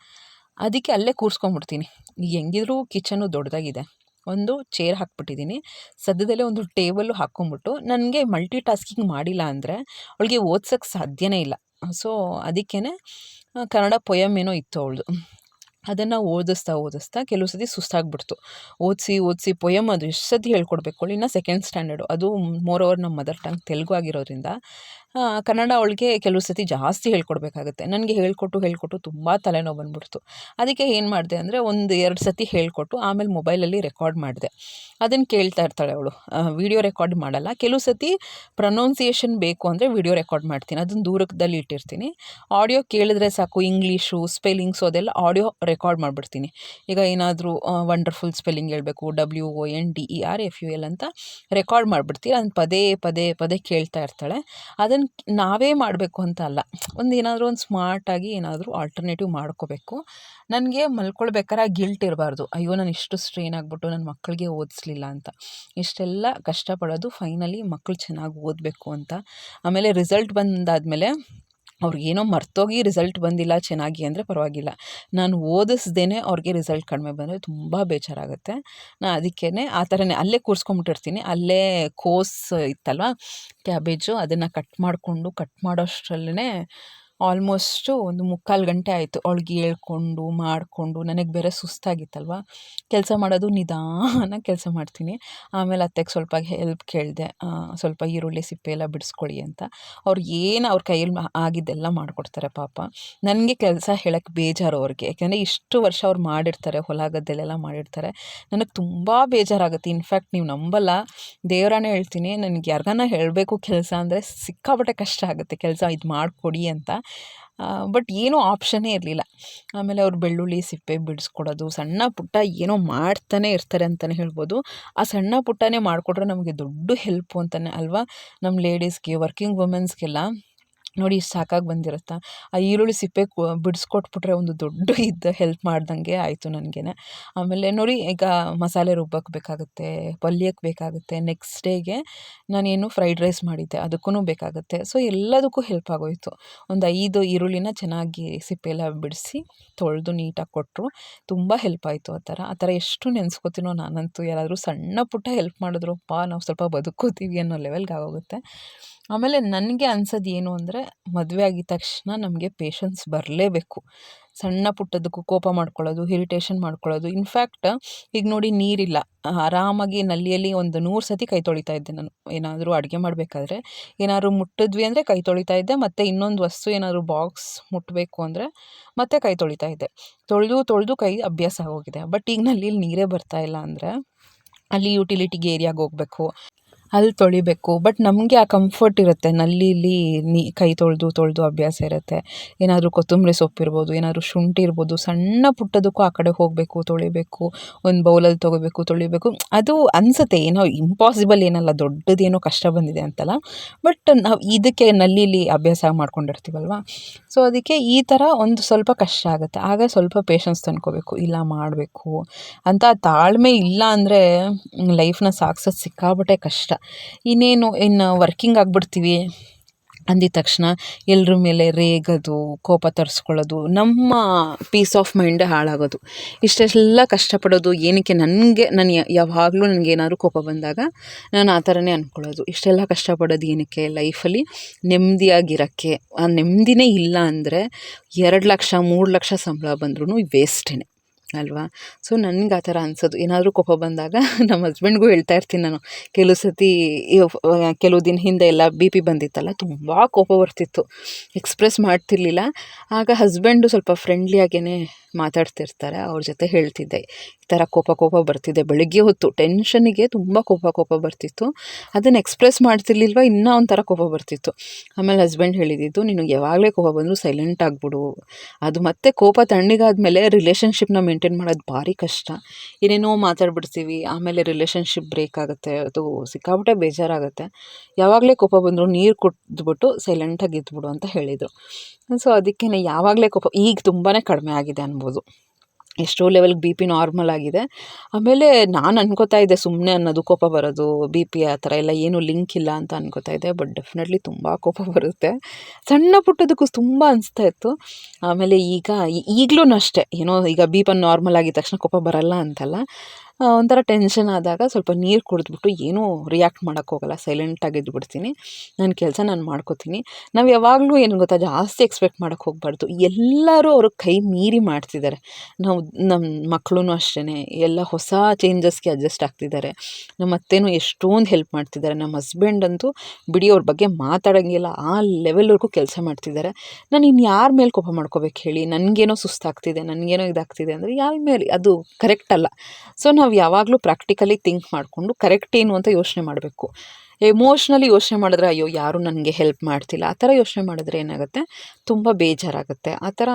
ಅದಕ್ಕೆ ಅಲ್ಲೇ ಕೂರಿಸ್ಕೊಂಬಿಡ್ತೀನಿ ಈಗ ಹೆಂಗಿದ್ರು ಕಿಚನು ದೊಡ್ಡದಾಗಿದೆ ಒಂದು ಚೇರ್ ಹಾಕ್ಬಿಟ್ಟಿದ್ದೀನಿ. ಸದ್ಯದಲ್ಲೇ ಒಂದು ಟೇಬಲ್ಲು ಹಾಕ್ಕೊಂಬಿಟ್ಟು ನನಗೆ ಮಲ್ಟಿ ಟಾಸ್ಕಿಂಗ್ ಮಾಡಿಲ್ಲ ಅಂದರೆ ಅವಳಿಗೆ ಓದ್ಸೋಕ್ಕೆ ಸಾಧ್ಯವೇ ಇಲ್ಲ. ಸೊ ಅದಕ್ಕೇ ಕನ್ನಡ ಪೊಯಮ್ ಏನೋ ಇತ್ತು ಅವಳದು. ಅದನ್ನು ಓದಿಸ್ತಾ ಓದಿಸ್ತಾ ಕೆಲವು ಸತಿ ಸುಸ್ತಾಗ್ಬಿಡ್ತು. ಓದಿಸಿ ಓದಿಸಿ ಪೊಯಮ್ ಅದು ಎಷ್ಟು ಸತಿ ಹೇಳ್ಕೊಡ್ಬೇಕು? ಇನ್ನು ಸೆಕೆಂಡ್ ಸ್ಟ್ಯಾಂಡರ್ಡು ಅದು ಮೋರ್ ಓವರ್ ನಮ್ಮ ಮದರ್ ಟಂಗ್ ತೆಲುಗು ಆಗಿರೋದ್ರಿಂದ ಕನ್ನಡ ಅವಳಿಗೆ ಕೆಲವು ಸತಿ ಜಾಸ್ತಿ ಹೇಳ್ಕೊಡ್ಬೇಕಾಗುತ್ತೆ. ನನಗೆ ಹೇಳ್ಕೊಟ್ಟು ಹೇಳ್ಕೊಟ್ಟು ತುಂಬ ತಲೆನೋವು ಬಂದ್ಬಿಡ್ತು. ಅದಕ್ಕೆ ಏನು ಮಾಡಿದೆ ಅಂದರೆ ಒಂದು ಎರಡು ಸತಿ ಹೇಳಿಕೊಟ್ಟು ಆಮೇಲೆ ಮೊಬೈಲಲ್ಲಿ ರೆಕಾರ್ಡ್ ಮಾಡಿದೆ. ಅದನ್ನು ಕೇಳ್ತಾ ಇರ್ತಾಳೆ ಅವಳು. ವೀಡಿಯೋ ರೆಕಾರ್ಡ್ ಮಾಡಲ್ಲ. ಕೆಲವು ಸತಿ ಪ್ರೊನೌನ್ಸಿಯೇಷನ್ ಬೇಕು ಅಂದರೆ ವಿಡಿಯೋ ರೆಕಾರ್ಡ್ ಮಾಡ್ತೀನಿ. ಅದನ್ನು ದೂರದಲ್ಲಿ ಇಟ್ಟಿರ್ತೀನಿ. ಆಡಿಯೋ ಕೇಳಿದ್ರೆ ಸಾಕು, ಇಂಗ್ಲೀಷು, ಸ್ಪೆಲ್ಲಿಂಗ್ಸು ಅದೆಲ್ಲ ಆಡಿಯೋ ರೆಕಾರ್ಡ್ ಮಾಡಿಬಿಡ್ತೀನಿ. ಈಗ ಏನಾದರೂ ವಂಡರ್ಫುಲ್ ಸ್ಪೆಲ್ಲಿಂಗ್ ಹೇಳಬೇಕು W O N D E R F U L ಅಂತ ರೆಕಾರ್ಡ್ ಮಾಡಿಬಿಡ್ತೀನಿ. ಅದನ್ನು ಪದೇ ಪದೇ ಪದೇ ಕೇಳ್ತಾ ಇರ್ತಾಳೆ. ಅದನ್ನು ನಾವೇ ಮಾಡಬೇಕು ಅಂತ ಅಲ್ಲ. ಒಂದು ಏನಾದರೂ ಒಂದು ಸ್ಮಾರ್ಟಾಗಿ ಏನಾದರೂ ಆಲ್ಟರ್ನೇಟಿವ್ ಮಾಡ್ಕೋಬೇಕು. ನನಗೆ ಮಲ್ಕೊಳ್ಬೇಕಾರೆ ಗಿಲ್ಟ್ ಇರಬಾರ್ದು. ಅಯ್ಯೋ, ನಾನು ಇಷ್ಟು ಸ್ಟ್ರೈನ್ ಆಗಿಬಿಟ್ಟು ನನ್ನ ಮಕ್ಕಳಿಗೆ ಓದಿಸ್ಲಿಲ್ಲ ಅಂತ. ಇಷ್ಟೆಲ್ಲ ಕಷ್ಟಪಡೋದು ಫೈನಲಿ ಮಕ್ಕಳು ಚೆನ್ನಾಗಿ ಓದಬೇಕು ಅಂತ. ಆಮೇಲೆ ರಿಸಲ್ಟ್ ಬಂದಾದಮೇಲೆ ಅವ್ರಿಗೇನೋ ಮರ್ತೋಗಿ ರಿಸಲ್ಟ್ ಬಂದಿಲ್ಲ ಚೆನ್ನಾಗಿ ಅಂದರೆ ಪರವಾಗಿಲ್ಲ. ನಾನು ಓದಿಸ್ದೇ ಅವ್ರಿಗೆ ರಿಸಲ್ಟ್ ಕಡಿಮೆ ಬಂದರೆ ತುಂಬ ಬೇಜಾರಾಗುತ್ತೆ. ನಾನು ಅದಕ್ಕೇ ಆ ಥರನೇ ಅಲ್ಲೇ ಕೂರಿಸ್ಕೊಂಬಿಟ್ಟಿರ್ತೀನಿ. ಅಲ್ಲೇ ಕೋಸ್ ಇತ್ತಲ್ವ? ಕ್ಯಾಬೇಜು ಅದನ್ನು ಕಟ್ ಮಾಡಿಕೊಂಡು ಕಟ್ ಮಾಡೋಷ್ಟರಲ್ಲೇ ಆಲ್ಮೋಸ್ಟು ಒಂದು ಮುಕ್ಕಾಲು ಗಂಟೆ ಆಯಿತು. ಅವ್ಳಿಗೆ ಹೇಳ್ಕೊಂಡು, ಮಾಡಿಕೊಂಡು, ನನಗೆ ಬೇರೆ ಸುಸ್ತಾಗಿತ್ತಲ್ವ? ಕೆಲಸ ಮಾಡೋದು ನಿಧಾನ ಕೆಲಸ ಮಾಡ್ತೀನಿ. ಆಮೇಲೆ ಅತ್ತೆಗೆ ಸ್ವಲ್ಪ ಹೆಲ್ಪ್ ಕೇಳಿದೆ ಸ್ವಲ್ಪ ಈರುಳ್ಳಿ ಸಿಪ್ಪೆ ಎಲ್ಲ ಬಿಡಿಸ್ಕೊಳ್ಳಿ ಅಂತ. ಅವ್ರು ಏನು ಅವ್ರ ಕೈಯಲ್ಲಿ ಆಗಿದ್ದೆಲ್ಲ ಮಾಡಿಕೊಡ್ತಾರೆ ಪಾಪ. ನನಗೆ ಕೆಲಸ ಹೇಳೋಕ್ಕೆ ಬೇಜಾರು ಅವ್ರಿಗೆ. ಯಾಕೆಂದರೆ ಇಷ್ಟು ವರ್ಷ ಅವ್ರು ಮಾಡಿರ್ತಾರೆ ಹೊಲ ಗದ್ದೆಲೆಲ್ಲ ಮಾಡಿರ್ತಾರೆ. ನನಗೆ ತುಂಬ ಬೇಜಾರಾಗುತ್ತೆ. ಇನ್ಫ್ಯಾಕ್ಟ್ ನೀವು ನಂಬಲ್ಲ. ದೇವರಾನೇ ಹೇಳ್ತೀನಿ. ನನಗೆ ಯಾರಿಗಾನ ಹೇಳಬೇಕು ಕೆಲಸ ಅಂದರೆ ಸಿಕ್ಕಾಪಟ್ಟೆ ಕಷ್ಟ ಆಗುತ್ತೆ. ಕೆಲಸ ಇದು ಮಾಡಿಕೊಡಿ ಅಂತ. ಬಟ್ ಏನೂ ಆಪ್ಷನ್ನೇ ಇರಲಿಲ್ಲ. ಆಮೇಲೆ ಅವ್ರು ಬೆಳ್ಳುಳ್ಳಿ, ಸಿಪ್ಪೆ ಬಿಡಿಸ್ಕೊಡೋದು, ಸಣ್ಣ ಪುಟ್ಟ ಏನೋ ಮಾಡ್ತಾನೆ ಇರ್ತಾರೆ ಅಂತಲೇ ಹೇಳ್ಬೋದು. ಆ ಸಣ್ಣ ಪುಟ್ಟನೇ ಮಾಡಿಕೊಟ್ರೆ ನಮಗೆ ದೊಡ್ಡ ಹೆಲ್ಪು ಅಂತಲೇ ಅಲ್ವಾ? ನಮ್ಮ ಲೇಡೀಸ್ಗೆ ವರ್ಕಿಂಗ್ ವುಮೆನ್ಸ್ಗೆಲ್ಲ ನೋಡಿ ಸಾಕಾಗಿ ಬಂದಿರುತ್ತಾ. ಆ ಈರುಳ್ಳಿ ಸಿಪ್ಪೆ ಕೊ, ಬಿಡಿಸ್ಕೊಟ್ಬಿಟ್ರೆ ಒಂದು ದೊಡ್ಡ *laughs* ಇದ್ದ ಹೆಲ್ಪ್ ಮಾಡ್ದಂಗೆ ಆಯಿತು ನನಗೇನೆ. ಆಮೇಲೆ ನೋಡಿ ಈಗ ಮಸಾಲೆ ರುಬ್ಬಕ್ಕೆ ಬೇಕಾಗುತ್ತೆ ಪಲ್ಯಕ್ಕೆ ಬೇಕಾಗುತ್ತೆ ನೆಕ್ಸ್ಟ್ ಡೇಗೆ ನಾನೇನು ಫ್ರೈಡ್ ರೈಸ್ ಮಾಡಿದ್ದೆ ಅದಕ್ಕೂ ಬೇಕಾಗುತ್ತೆ. ಸೊ ಎಲ್ಲದಕ್ಕೂ ಹೆಲ್ಪ್ ಆಗೋಯಿತು. ಒಂದು ಐದು ಈರುಳ್ಳಿನ ಚೆನ್ನಾಗಿ ಸಿಪ್ಪೆ ಎಲ್ಲ ಬಿಡಿಸಿ ತೊಳೆದು ನೀಟಾಗಿ ಕೊಟ್ಟರು ತುಂಬ ಹೆಲ್ಪ್ ಆಯಿತು ಆ ಥರ. ಆ ಥರ ಎಷ್ಟು ನೆನ್ಸ್ಕೊತೀನೋ ನಾನಂತೂ. ಯಾರಾದರೂ ಸಣ್ಣ ಪುಟ್ಟ ಹೆಲ್ಪ್ ಮಾಡಿದ್ರಪ್ಪ, ನಾವು ಸ್ವಲ್ಪ ಬದುಕೋತೀವಿ ಅನ್ನೋ ಲೆವೆಲ್ಗೆ ಆಗೋಗುತ್ತೆ. ಆಮೇಲೆ ನನಗೆ ಅನ್ಸೋದು ಏನು ಅಂದರೆ, ಮದುವೆ ಆಗಿದ ತಕ್ಷಣ ನಮಗೆ ಪೇಷನ್ಸ್ ಬರಲೇಬೇಕು. ಸಣ್ಣ ಪುಟ್ಟದಕ್ಕೂ ಕೋಪ ಮಾಡ್ಕೊಳ್ಳೋದು ಇರಿಟೇಷನ್ ಮಾಡ್ಕೊಳ್ಳೋದು. ಇನ್ಫ್ಯಾಕ್ಟ್ ಈಗ ನೋಡಿ ನೀರಿಲ್ಲ. ಆರಾಮಾಗಿ ನಲ್ಲಿಯಲ್ಲಿ ಒಂದು ನೂರು ಸತಿ ಕೈ ತೊಳಿತಾ ಇದ್ದೆ ನಾನು. ಏನಾದರೂ ಅಡುಗೆ ಮಾಡಬೇಕಾದ್ರೆ, ಏನಾದರೂ ಮುಟ್ಟಿದ್ವಿ ಅಂದರೆ ಕೈ ತೊಳಿತಾ ಇದ್ದೆ, ಮತ್ತು ಇನ್ನೊಂದು ವಸ್ತು ಏನಾದರೂ ಬಾಕ್ಸ್ ಮುಟ್ಟಬೇಕು ಅಂದರೆ ಮತ್ತೆ ಕೈ ತೊಳಿತಾ ಇದ್ದೆ. ತೊಳೆದು ತೊಳೆದು ಕೈ ಅಭ್ಯಾಸ ಆಗೋಗಿದೆ. ಬಟ್ ಈಗ ನಲ್ಲಿಯಲ್ಲಿ ನೀರೇ ಬರ್ತಾ ಇಲ್ಲ ಅಂದರೆ, ಅಲ್ಲಿ ಯುಟಿಲಿಟಿಗೆ ಏರಿಯಾಗೆ ಹೋಗಬೇಕು. ಅಲ್ಲಿ ತೊಳಿಬೇಕು. ಬಟ್ ನಮಗೆ ಆ ಕಂಫರ್ಟ್ ಇರುತ್ತೆ. ನಲ್ಲಿಲಿ ನೀ, ಕೈ ತೊಳೆದು ತೊಳೆದು ಅಭ್ಯಾಸ ಇರುತ್ತೆ. ಏನಾದರೂ ಕೊತ್ತಂಬರಿ ಸೊಪ್ಪು ಇರ್ಬೋದು, ಏನಾದರೂ ಶುಂಠಿ ಇರ್ಬೋದು, ಸಣ್ಣ ಪುಟ್ಟದಕ್ಕೂ ಆ ಕಡೆ ಹೋಗಬೇಕು, ತೊಳಿಬೇಕು, ಒಂದು ಬೌಲಲ್ಲಿ ತೊಗೋಬೇಕು, ತೊಳಿಬೇಕು. ಅದು ಅನಿಸುತ್ತೆ. ಏನೋ ಇಂಪಾಸಿಬಲ್ ಏನಲ್ಲ, ದೊಡ್ಡದೇನೋ ಕಷ್ಟ ಬಂದಿದೆ ಅಂತಲ್ಲ. ಬಟ್ ನಾವು ಇದಕ್ಕೆ ನಲ್ಲಿಲಿ ಅಭ್ಯಾಸ ಮಾಡ್ಕೊಂಡಿರ್ತೀವಲ್ವ? ಸೊ ಅದಕ್ಕೆ ಈ ಥರ ಒಂದು ಸ್ವಲ್ಪ ಕಷ್ಟ ಆಗುತ್ತೆ. ಆಗ ಸ್ವಲ್ಪ ಪೇಷನ್ಸ್ ತಂದ್ಕೋಬೇಕು. ಇಲ್ಲ, ಮಾಡಬೇಕು. ಅಂತ ತಾಳ್ಮೆ ಇಲ್ಲ ಅಂದರೆ ಲೈಫ್ನ ಸಾಗ್ಸೋದು ಸಿಕ್ಕಾಪಟ್ಟೆ ಕಷ್ಟ. ಇನ್ನೇನು, ಇನ್ನು ವರ್ಕಿಂಗ್ ಆಗಿಬಿಡ್ತೀವಿ ಅಂದಿದ ತಕ್ಷಣ ಎಲ್ಲರ ಮೇಲೆ ರೇಗೋದು, ಕೋಪ ತರಿಸ್ಕೊಳ್ಳೋದು, ನಮ್ಮ ಪೀಸ್ ಆಫ್ ಮೈಂಡ್ ಹಾಳಾಗೋದು. ಇಷ್ಟೆಲ್ಲ ಕಷ್ಟಪಡೋದು, ಏನಕ್ಕೆ ನನಗೆ, ನಾನು ಯಾವಾಗಲೂ ನನಗೇನಾದ್ರು ಕೋಪ ಬಂದಾಗ ನಾನು ಆ ಥರನೇ ಅಂದ್ಕೊಳ್ಳೋದು ಇಷ್ಟೆಲ್ಲ ಕಷ್ಟಪಡೋದು ಏನಕ್ಕೆ ಲೈಫಲ್ಲಿ ನೆಮ್ಮದಿಯಾಗಿರೋಕ್ಕೆ. ಆ ನೆಮ್ಮದಿನೇ ಇಲ್ಲ ಅಂದರೆ ಎರಡು ಲಕ್ಷ, ಮೂರು ಲಕ್ಷ ಸಂಬಳ ಬಂದ್ರೂ ವೇಸ್ಟೇ ಅಲ್ವಾ? ಸೊ ನನ್ಗೆ ಆ ಥರ ಅನ್ಸೋದು. ಏನಾದರೂ ಕೋಪ ಬಂದಾಗ *laughs* ನಮ್ಮ ಹಸ್ಬೆಂಡ್ಗೂ ಹೇಳ್ತಾ ಇರ್ತೀನಿ ನಾನು. ಕೆಲವು ಸತಿ ಕೆಲವು ದಿನ ಹಿಂದೆ ಎಲ್ಲ ಬಿ ಪಿ ಬಂದಿತ್ತಲ್ಲ, ತುಂಬ ಕೋಪ ಬರ್ತಿತ್ತು. ಎಕ್ಸ್ಪ್ರೆಸ್ ಮಾಡ್ತಿರ್ಲಿಲ್ಲ. ಆಗ ಹಸ್ಬೆಂಡು ಸ್ವಲ್ಪ ಫ್ರೆಂಡ್ಲಿಯಾಗೇ ಮಾತಾಡ್ತಿರ್ತಾರೆ, ಅವ್ರ ಜೊತೆ ಹೇಳ್ತಿದ್ದೆ. ಈ ಥರ ಕೋಪ ಕೋಪ ಬರ್ತಿದೆ. ಬೆಳಗ್ಗೆ ಹೊತ್ತು ಟೆನ್ಷನಿಗೆ ತುಂಬ ಕೋಪ ಕೋಪ ಬರ್ತಿತ್ತು. ಅದನ್ನು ಎಕ್ಸ್ಪ್ರೆಸ್ ಮಾಡ್ತಿರ್ಲಿಲ್ವ, ಇನ್ನೂ ಒಂಥರ ಕೋಪ ಬರ್ತಿತ್ತು. ಆಮೇಲೆ ಹಸ್ಬೆಂಡ್ ಹೇಳಿದ್ದು, ನಿನಗೆ ಯಾವಾಗಲೇ ಕೋಪ ಬಂದರೂ ಸೈಲೆಂಟ್ ಆಗಿಬಿಡು. ಅದು ಮತ್ತೆ ಕೋಪ ತಣ್ಣಗಾದ್ಮೇಲೆ ರಿಲೇಷನ್ಶಿಪ್ನ ಮೇಂಟೈನ್ ಮಾಡೋದು ಭಾರಿ ಕಷ್ಟ. ಏನೇನೋ ಮಾತಾಡ್ಬಿಡ್ತೀವಿ, ಆಮೇಲೆ ರಿಲೇಷನ್ಶಿಪ್ ಬ್ರೇಕ್ ಆಗುತ್ತೆ, ಅದು ಸಿಕ್ಕಾಬಿಟ್ಟೆ ಬೇಜಾರಾಗುತ್ತೆ. ಯಾವಾಗಲೇ ಕೋಪ ಬಂದರೂ ನೀರು ಕುಡಿದ್ಬಿಟ್ಟು ಸೈಲೆಂಟಾಗಿ ಇದ್ಬಿಡು ಅಂತ ಹೇಳಿದರು. ಸೊ ಅದಕ್ಕೆ ಯಾವಾಗಲೇ ಕೋಪ, ಈಗ ತುಂಬಾ ಕಡಿಮೆ ಆಗಿದೆ ಅನ್ಬೋದು. ಎಷ್ಟೋ ಲೆವೆಲ್ಗೆ ಬಿ ಪಿ ನಾರ್ಮಲ್ ಆಗಿದೆ. ಆಮೇಲೆ ನಾನು ಅನ್ಕೋತಾ ಇದ್ದೆ ಸುಮ್ಮನೆ ಅನ್ನೋದು ಕೋಪ ಬರೋದು ಬಿ ಪಿ ಆ ಥರ ಎಲ್ಲ ಏನೂ ಲಿಂಕ್ ಇಲ್ಲ ಅಂತ ಅನ್ಕೋತಾ ಇದ್ದೆ ಬಟ್ ಡೆಫಿನೆಟ್ಲಿ ತುಂಬ ಕೋಪ ಬರುತ್ತೆ. ಸಣ್ಣ ಪುಟ್ಟದಕ್ಕೂ ತುಂಬ ಅನಿಸ್ತಾ ಇತ್ತು. ಆಮೇಲೆ ಈಗ ಈಗಲೂ ಅಷ್ಟೇ. ಏನೋ ಈಗ ಬಿ ಪಿ ನಾರ್ಮಲ್ ಆಗಿದ ತಕ್ಷಣ ಕೋಪ ಬರಲ್ಲ ಅಂತಲ್ಲ. ಒಂಥರ ಟೆನ್ಷನ್ ಆದಾಗ ಸ್ವಲ್ಪ ನೀರು ಕುಡಿದ್ಬಿಟ್ಟು ಏನೂ ರಿಯಾಕ್ಟ್ ಮಾಡೋಕ್ಕೆ ಹೋಗಲ್ಲ. ಸೈಲೆಂಟಾಗಿ ಇದ್ಬಿಡ್ತೀನಿ. ನನ್ನ ಕೆಲಸ ನಾನು ಮಾಡ್ಕೋತೀನಿ. ನಾವು ಯಾವಾಗಲೂ ಏನು ಗೊತ್ತಾ, ಜಾಸ್ತಿ ಎಕ್ಸ್ಪೆಕ್ಟ್ ಮಾಡೋಕ್ಕೆ ಹೋಗಬಾರ್ದು. ಎಲ್ಲರೂ ಅವ್ರ ಕೈ ಮೀರಿ ಮಾಡ್ತಿದ್ದಾರೆ ನಾವು ನಮ್ಮ ಮಕ್ಕಳೂ ಅಷ್ಟೇ ಎಲ್ಲ ಹೊಸ ಚೇಂಜಸ್ಗೆ ಅಡ್ಜಸ್ಟ್ ಆಗ್ತಿದ್ದಾರೆ ನಮ್ಮ ಅತ್ತೆನೂ ಎಷ್ಟೊಂದು ಹೆಲ್ಪ್ ಮಾಡ್ತಿದ್ದಾರೆ ನಮ್ಮ ಹಸ್ಬೆಂಡ್ ಅಂತೂ ಬಿಡಿ ಅವ್ರ ಬಗ್ಗೆ ಮಾತಾಡೋಂಗಿಲ್ಲ. ಆ ಲೆವೆಲ್ವರೆಗೂ ಕೆಲಸ ಮಾಡ್ತಿದ್ದಾರೆ ನಾನು ಇನ್ನು ಯಾರ ಮೇಲೆ ಕೋಪ ಮಾಡ್ಕೋಬೇಕು ಹೇಳಿ? ನನಗೇನೋ ಸುಸ್ತಾಗ್ತಿದೆ. ನನಗೇನೋ ಇದಾಗ್ತಿದೆ ಅಂದರೆ ಯಾರ ಮೇಲೆ? ಅದು ಕರೆಕ್ಟ್ ಅಲ್ಲ. ಸೊ ನಾವು ನಾವು ಯಾವಾಗಲೂ ಪ್ರಾಕ್ಟಿಕಲಿ ಥಿಂಕ್ ಮಾಡಿಕೊಂಡು ಕರೆಕ್ಟ್ ಏನು ಅಂತ ಯೋಚನೆ ಮಾಡಬೇಕು. ಎಮೋಷ್ನಲಿ ಯೋಚನೆ ಮಾಡಿದ್ರೆ ಅಯ್ಯೋ ಯಾರು ನನಗೆ ಹೆಲ್ಪ್ ಮಾಡ್ತಿಲ್ಲ. ಆ ಥರ ಯೋಚನೆ ಮಾಡಿದ್ರೆ ಏನಾಗುತ್ತೆ? ತುಂಬ ಬೇಜಾರಾಗುತ್ತೆ. ಆ ಥರ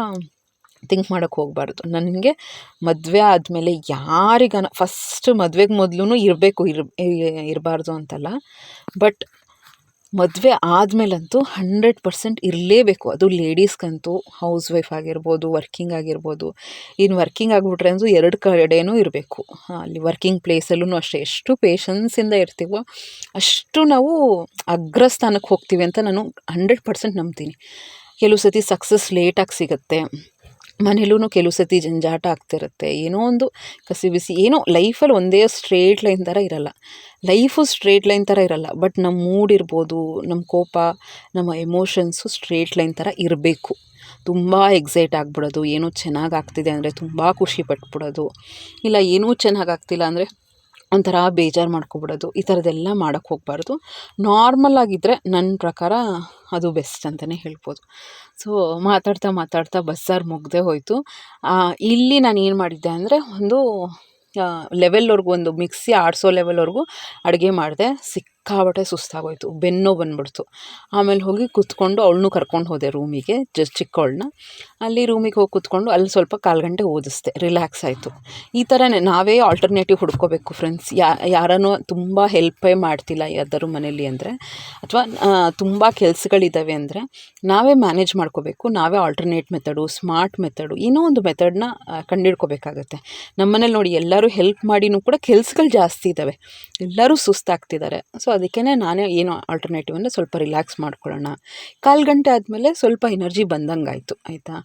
ಥಿಂಕ್ ಮಾಡೋಕ್ಕೆ ಹೋಗಬಾರ್ದು. ನನಗೆ ಮದುವೆ ಆದಮೇಲೆ ಯಾರಿಗಾನ ಫಸ್ಟ್ ಮದುವೆಗೆ ಮೊದಲು ಇರಬೇಕು, ಇರ್, ಇರಬಾರ್ದು ಅಂತಲ್ಲ. ಬಟ್ ಮದುವೆ ಆದಮೇಲಂತೂ ಹಂಡ್ರೆಡ್ ಪರ್ಸೆಂಟ್ ಇರಲೇಬೇಕು. ಅದು ಲೇಡೀಸ್ಗಂತೂ ಹೌಸ್ ವೈಫ್ ಆಗಿರ್ಬೋದು, ವರ್ಕಿಂಗ್ ಆಗಿರ್ಬೋದು. ಇನ್ನು ವರ್ಕಿಂಗ್ ಆಗಿಬಿಟ್ರೆ ಅಂತೂ ಎರಡು ಕಡೆಯೂ ಇರಬೇಕು. ಅಲ್ಲಿ ವರ್ಕಿಂಗ್ ಪ್ಲೇಸಲ್ಲೂ ಅಷ್ಟೇ. ಎಷ್ಟು ಪೇಷನ್ಸಿಂದ ಇರ್ತೀವೋ ಅಷ್ಟು ನಾವು ಅಗ್ರಸ್ಥಾನಕ್ಕೆ ಹೋಗ್ತೀವಿ ಅಂತ ನಾನು ಹಂಡ್ರೆಡ್ ಪರ್ಸೆಂಟ್ ನಂಬ್ತೀನಿ. ಕೆಲವು ಸತಿ ಸಕ್ಸಸ್ ಲೇಟಾಗಿ ಸಿಗುತ್ತೆ. ಮನೇಲೂ ಕೆಲವು ಸತಿ ಜಂಜಾಟ ಆಗ್ತಿರುತ್ತೆ. ಏನೋ ಒಂದು ಕಸಿ ಬಿಸಿ, ಏನೋ ಲೈಫಲ್ಲಿ ಒಂದೇ ಸ್ಟ್ರೇಟ್ ಲೈನ್ ಥರ ಇರಲ್ಲ. ಲೈಫು ಸ್ಟ್ರೇಟ್ ಲೈನ್ ಥರ ಇರಲ್ಲ, ಬಟ್ ನಮ್ಮ ಮೂಡ್ ಇರ್ಬೋದು, ನಮ್ಮ ಕೋಪ, ನಮ್ಮ ಎಮೋಷನ್ಸು ಸ್ಟ್ರೇಟ್ ಲೈನ್ ಥರ ಇರಬೇಕು. ತುಂಬ ಎಕ್ಸೈಟ್ ಆಗಿಬಿಡೋದು, ಏನೋ ಚೆನ್ನಾಗಿ ಆಗ್ತಿದೆ ಅಂದರೆ ತುಂಬ ಖುಷಿ ಪಟ್ಬಿಡೋದು. ಇಲ್ಲ, ಏನೂ ಚೆನ್ನಾಗಿ ಆಗ್ತಿಲ್ಲ ಅಂದರೆ ಒಂಥರ ಬೇಜಾರು ಮಾಡ್ಕೊಬಿಡೋದು, ಈ ಥರದ್ದೆಲ್ಲ ಮಾಡೋಕ್ಕೆ ಹೋಗಬಾರ್ದು. ನಾರ್ಮಲ್ ಆಗಿದ್ದರೆ ನನ್ನ ಪ್ರಕಾರ ಅದು ಬೆಸ್ಟ್ ಅಂತಲೇ ಹೇಳ್ಬೋದು. ಸೊ ಮಾತಾಡ್ತಾ ಮಾತಾಡ್ತಾ ಬಸ್ಸಾರು ಮುಗ್ದೇ ಹೋಯಿತು. ಇಲ್ಲಿ ನಾನು ಏನು ಮಾಡಿದ್ದೆ ಅಂದರೆ ಒಂದು ಲೆವೆಲ್ವರೆಗೂ ಒಂದು ಮಿಕ್ಸಿ ಆಡಿಸೋ ಲೆವೆಲ್ವರೆಗೂ ಅಡುಗೆ ಮಾಡಿದೆ, ಸಿಕ್ ಸಿಕ್ಕಾಬಟ್ಟೆ ಸುಸ್ತಾಗೋಯ್ತು, ಬೆನ್ನು ಬಂದ್ಬಿಡ್ತು. ಆಮೇಲೆ ಹೋಗಿ ಕೂತ್ಕೊಂಡು ಅವಳನ್ನೂ ಕರ್ಕೊಂಡು ಹೋದೆ ರೂಮಿಗೆ ಜಸ್ಟ್ ಚಿಕ್ಕವಳನ್ನ. ಅಲ್ಲಿ ರೂಮಿಗೆ ಹೋಗಿ ಕೂತ್ಕೊಂಡು ಅಲ್ಲಿ ಸ್ವಲ್ಪ ಕಾಲು ಗಂಟೆ ಓದಿಸ್ದೆ, ರಿಲ್ಯಾಕ್ಸ್ ಆಯಿತು. ಈ ಥರನೇ ನಾವೇ ಆಲ್ಟರ್ನೇಟಿವ್ ಹುಡ್ಕೋಬೇಕು ಫ್ರೆಂಡ್ಸ್. ಯಾರನ್ನೂ ತುಂಬ ಹೆಲ್ಪೇ ಮಾಡ್ತಿಲ್ಲ ಯಾವ್ದಾದ್ರು ಮನೇಲಿ ಅಂದರೆ. ಅಥವಾ ತುಂಬ ಕೆಲಸಗಳಿದ್ದಾವೆ ಅಂದರೆ ನಾವೇ ಮ್ಯಾನೇಜ್ ಮಾಡ್ಕೋಬೇಕು, ನಾವೇ ಆಲ್ಟರ್ನೇಟ್ ಮೆಥಡು, ಸ್ಮಾರ್ಟ್ ಮೆಥಡು, ಏನೋ ಒಂದು ಮೆಥಡನ್ನ ಕಂಡುಹಿಡ್ಕೋಬೇಕಾಗತ್ತೆ. ನಮ್ಮ ಮನೇಲಿ ನೋಡಿ ಎಲ್ಲರೂ ಹೆಲ್ಪ್ ಮಾಡಿನೂ ಕೂಡ ಕೆಲಸಗಳು ಜಾಸ್ತಿ ಇದ್ದಾವೆ ಎಲ್ಲರೂ ಸುಸ್ತಾಗ್ತಿದ್ದಾರೆ. ಸೊ ಅದಕ್ಕೇ ನಾನೇ ಏನು ಆಲ್ಟರ್ನೇಟಿವ್ ಅಂದರೆ ಸ್ವಲ್ಪ ರಿಲ್ಯಾಕ್ಸ್ ಮಾಡ್ಕೊಳ್ಳೋಣ. ಕಾಲು ಗಂಟೆ ಆದಮೇಲೆ ಸ್ವಲ್ಪ ಎನರ್ಜಿ ಬಂದಂಗೆ ಆಯಿತು? ಆಯಿತಾ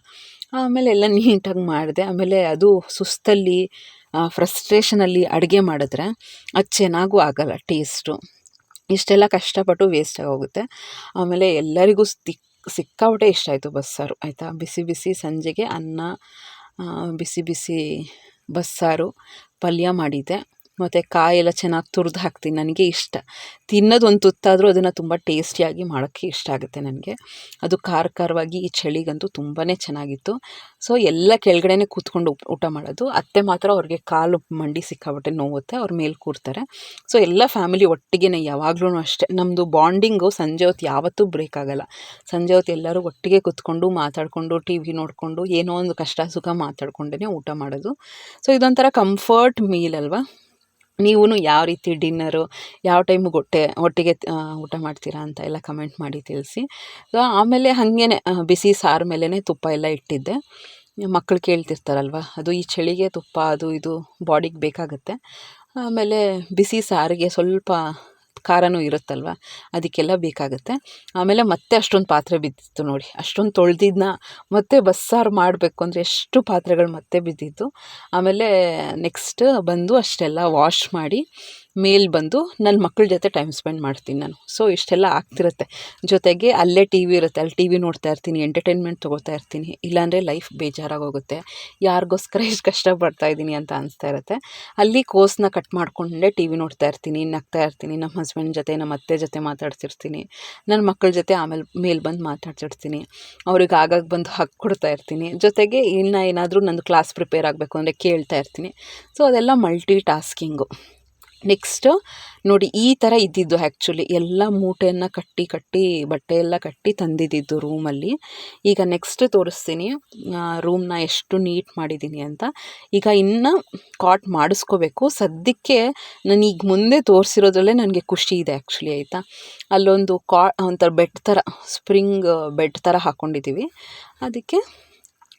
ಆಮೇಲೆ ಎಲ್ಲ ನೀಟಾಗಿ ಮಾಡಿದೆ. ಆಮೇಲೆ ಅದು ಸುಸ್ತಲ್ಲಿ ಫ್ರಸ್ಟ್ರೇಷನಲ್ಲಿ ಅಡುಗೆ ಮಾಡಿದ್ರೆ ಅದು ಚೆನ್ನಾಗೂ ಆಗೋಲ್ಲ ಟೇಸ್ಟು ಇಷ್ಟೆಲ್ಲ ಕಷ್ಟಪಟ್ಟು ವೇಸ್ಟ್ ಆಗೋಗುತ್ತೆ ಆಮೇಲೆ ಎಲ್ಲರಿಗೂ ಸಿಕ್, ಸಿಕ್ಕಾಪಟ್ಟೆ ಇಷ್ಟ ಆಯಿತು ಬಸ್ಸಾರು ಆಯಿತಾ? ಬಿಸಿ ಬಿಸಿ ಸಂಜೆಗೆ ಅನ್ನ ಬಿಸಿ ಬಿಸಿ ಬಸ್ಸಾರು ಪಲ್ಯ ಮಾಡಿದ್ದೆ. ಮತ್ತು ಕಾಯೆಲ್ಲ ಚೆನ್ನಾಗಿ ತುರಿದು ಹಾಕ್ತೀನಿ. ನನಗೆ ಇಷ್ಟ. ತಿನ್ನೋದು ಒಂದು ತುತ್ತಾದರೂ ಅದನ್ನು ತುಂಬ ಟೇಸ್ಟಿಯಾಗಿ ಮಾಡೋಕ್ಕೆ ಇಷ್ಟ ಆಗುತ್ತೆ ನನಗೆ. ಅದು ಖಾರ ಖಾರವಾಗಿ ಈ ಚಳಿಗಂತೂ ತುಂಬಾ ಚೆನ್ನಾಗಿತ್ತು. ಸೊ, ಎಲ್ಲ ಕೆಳಗಡೆನೇ ಕೂತ್ಕೊಂಡು ಊಟ ಮಾಡೋದು. ಅತ್ತೆ ಮಾತ್ರ ಅವ್ರಿಗೆ ಕಾಲು ಮಂಡಿ ಸಿಕ್ಕಾಬಟ್ಟೆ ನೋವುತ್ತೆ. ಅವ್ರ ಮೇಲೆ ಕೂರ್ತಾರೆ. ಸೊ, ಎಲ್ಲ ಫ್ಯಾಮಿಲಿ ಒಟ್ಟಿಗೆ ಯಾವಾಗ್ಲೂ ಅಷ್ಟೇ. ನಮ್ಮದು ಬಾಂಡಿಂಗು ಸಂಜೆ ಹೊತ್ತು ಯಾವತ್ತೂ ಬ್ರೇಕ್ ಆಗೋಲ್ಲ. ಸಂಜೆ ಹೊತ್ತು ಎಲ್ಲರೂ ಒಟ್ಟಿಗೆ ಕೂತ್ಕೊಂಡು ಮಾತಾಡಿಕೊಂಡು ಟಿ ವಿ ನೋಡಿಕೊಂಡು ಏನೋ ಒಂದು ಕಷ್ಟ ಸುಖ ಮಾತಾಡ್ಕೊಂಡೇ ಊಟ ಮಾಡೋದು. ಸೊ, ಇದೊಂಥರ ಕಂಫರ್ಟ್ ಮೀಲ್ ಅಲ್ವಾ? ನೀವೂ ಯಾವ ರೀತಿ ಡಿನ್ನರು, ಯಾವ ಟೈಮಿಗೆ ಹೊಟ್ಟೆ ಒಟ್ಟಿಗೆ ಊಟ ಮಾಡ್ತೀರಾ ಅಂತ ಎಲ್ಲ ಕಮೆಂಟ್ ಮಾಡಿ ತಿಳಿಸಿ. ಆಮೇಲೆ ಹಾಗೇನೆ ಬಿಸಿ ಸಾರು ಮೇಲೇ ತುಪ್ಪ ಎಲ್ಲ ಇಟ್ಟಿದ್ದೆ. ಮಕ್ಕಳು ಕೇಳ್ತಿರ್ತಾರಲ್ವ, ಅದು ಈ ಚಳಿಗೆ ತುಪ್ಪ, ಅದು ಇದು ಬಾಡಿಗೆ ಬೇಕಾಗುತ್ತೆ. ಆಮೇಲೆ ಬಿಸಿ ಸಾರಿಗೆ ಸ್ವಲ್ಪ ಖಾರನೂ ಇರುತ್ತಲ್ವ? ಅದಕ್ಕೆಲ್ಲ ಬೇಕಾಗುತ್ತೆ. ಆಮೇಲೆ ಮತ್ತೆ ಅಷ್ಟೊಂದು ಪಾತ್ರೆ ಬಿದ್ದಿತ್ತು ನೋಡಿ. ಅಷ್ಟೊಂದು ತೊಳೆದಿದ್ದನ್ನ ಮತ್ತೆ ಬಸ್ಸಾರು ಮಾಡಬೇಕು ಅಂದರೆ ಎಷ್ಟು ಪಾತ್ರೆಗಳು ಮತ್ತೆ ಬಿದ್ದಿತ್ತು ಆಮೇಲೆ ನೆಕ್ಸ್ಟ್ ಬಂದು ಅಷ್ಟೆಲ್ಲ ವಾಶ್ ಮಾಡಿ ಮೇಲೆ ಬಂದು ನನ್ನ ಮಕ್ಕಳ ಜೊತೆ ಟೈಮ್ ಸ್ಪೆಂಡ್ ಮಾಡ್ತೀನಿ ನಾನು. ಸೊ ಇಷ್ಟೆಲ್ಲ ಆಗ್ತಿರುತ್ತೆ. ಜೊತೆಗೆ ಅಲ್ಲೇ ಟಿ ವಿ ಇರುತ್ತೆ. ಅಲ್ಲಿ ಟಿ ವಿ ನೋಡ್ತಾ ಇರ್ತೀನಿ ಎಂಟರ್ಟೈನ್ಮೆಂಟ್ ತೊಗೋತಾ ಇರ್ತೀನಿ. ಇಲ್ಲಾಂದರೆ ಲೈಫ್ ಬೇಜಾರಾಗೋಗುತ್ತೆ. ಯಾರಿಗೋಸ್ಕರ ಇಷ್ಟು ಕಷ್ಟಪಡ್ತಾ ಇದ್ದೀನಿ ಅಂತ ಅನಿಸ್ತಾ ಇರುತ್ತೆ. ಅಲ್ಲಿ ಕೋರ್ಸ್ನ ಕಟ್ ಮಾಡ್ಕೊಂಡೆ ಟಿ ವಿ ನೋಡ್ತಾ ಇರ್ತೀನಿ, ನಗ್ತಾ ಇರ್ತೀನಿ. ನಮ್ಮ ಹಸ್ಬೆಂಡ್ ಜೊತೆ ನಮ್ಮ ಅತ್ತೆ ಜೊತೆ ಮಾತಾಡ್ತಿರ್ತೀನಿ ನನ್ನ ಮಕ್ಕಳ ಜೊತೆ ಆಮೇಲೆ ಮೇಲೆ ಬಂದು ಮಾತಾಡ್ತಿರ್ತೀನಿ ಅವ್ರಿಗೆ ಆಗಾಗ ಬಂದು ಹಕ್ ಕೊಡ್ತಾ ಇರ್ತೀನಿ. ಜೊತೆಗೆ ಇನ್ನು ಏನಾದರೂ ನಂದು ಕ್ಲಾಸ್ ಪ್ರಿಪೇರ್ ಆಗಬೇಕು ಅಂದರೆ ಕೇಳ್ತಾ ಇರ್ತೀನಿ. ಸೊ ಅದೆಲ್ಲ ಮಲ್ಟಿ ಟಾಸ್ಕಿಂಗು ನೆಕ್ಸ್ಟು ನೋಡಿ, ಈ ಥರ ಇದ್ದಿದ್ದು ಆ್ಯಕ್ಚುಲಿ ಎಲ್ಲ ಮೂಟೆಯನ್ನು ಕಟ್ಟಿ ಕಟ್ಟಿ ಬಟ್ಟೆ ಎಲ್ಲ ಕಟ್ಟಿ ತಂದಿದ್ದಿದ್ದು ರೂಮಲ್ಲಿ ಈಗ ನೆಕ್ಸ್ಟ್ ತೋರಿಸ್ತೀನಿ. ರೂಮ್ನ ಎಷ್ಟು ನೀಟ್ ಮಾಡಿದ್ದೀನಿ ಅಂತ. ಈಗ ಇನ್ನು ಕಾಟ್ ಮಾಡಿಸ್ಕೋಬೇಕು. ಸದ್ಯಕ್ಕೆ ನಾನು ಈಗ ಮುಂದೆ ತೋರಿಸಿರೋದ್ರಲ್ಲೇ ನನಗೆ ಖುಷಿ ಇದೆ ಆ್ಯಕ್ಚುಲಿ ಆಯಿತಾ? ಅಲ್ಲೊಂದು ಕಾ ಒಂಥರ ಬೆಡ್ ಥರ ಸ್ಪ್ರಿಂಗ್ ಬೆಡ್ ಥರ ಹಾಕ್ಕೊಂಡಿದ್ದೀವಿ ಅದಕ್ಕೆ